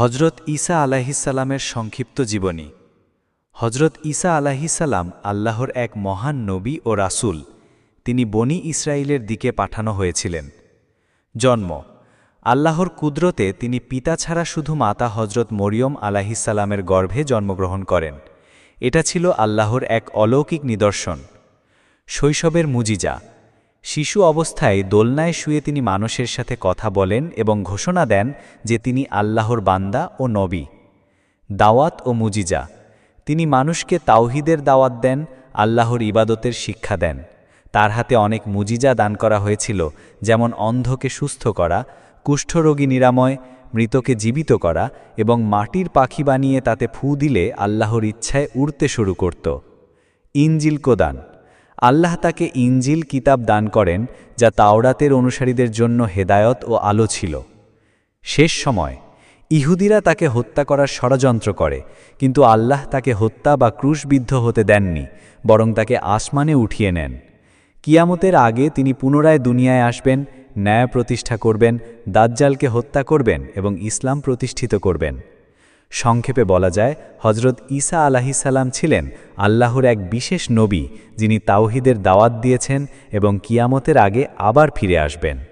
হজরত ঈসা আলাহিসাল্লামের সংক্ষিপ্ত জীবনী। হজরত ঈসা আলাহিসাল্লাম আল্লাহর এক মহান নবী ও রাসূল। তিনি বনি ইসরায়েলের দিকে পাঠানো হয়েছিলেন। জন্ম। আল্লাহর কুদরতে তিনি পিতা ছাড়া শুধু মাতা হজরত মরিয়ম আলাহিসাল্লামের গর্ভে জন্মগ্রহণ করেন। এটা ছিল আল্লাহর এক অলৌকিক নিদর্শন। শৈশবের মুজিজা। শিশু অবস্থায় দোলনায় শুয়ে তিনি মানুষের সাথে কথা বলেন এবং ঘোষণা দেন যে তিনি আল্লাহর বান্দা ও নবী। দাওয়াত ও মুজিজা। তিনি মানুষকে তাওহিদের দাওয়াত দেন, আল্লাহর ইবাদতের শিক্ষা দেন। তার হাতে অনেক মুজিজা দান করা হয়েছিল, যেমন অন্ধকে সুস্থ করা, কুষ্ঠরোগী নিরাময়, মৃতকে জীবিত করা এবং মাটির পাখি বানিয়ে তাতে ফু দিলে আল্লাহর ইচ্ছায় উড়তে শুরু করত। ইনজিল কোদান। আল্লাহ তাকে ইঞ্জিল কিতাব দান করেন, যা তাওরাতের অনুসারীদের জন্য হেদায়ত ও আলো ছিল। শেষ সময়, ইহুদিরা তাকে হত্যা করার ষড়যন্ত্র করে, কিন্তু আল্লাহ তাকে হত্যা বা ক্রুশবিদ্ধ হতে দেননি, বরং তাকে আসমানে উঠিয়ে নেন। কিয়ামতের আগে তিনি পুনরায় দুনিয়ায় আসবেন, ন্যায় প্রতিষ্ঠা করবেন, দাজ্জালকে হত্যা করবেন এবং ইসলাম প্রতিষ্ঠিত করবেন। সংক্ষেপে বলা যায় হজরত ঈসা আলাহিসাল্লাম ছিলেন আল্লাহর এক বিশেষ নবী, যিনি তাওহিদের দাওয়াত দিয়েছেন এবং কিয়ামতের আগে আবার ফিরে আসবেন।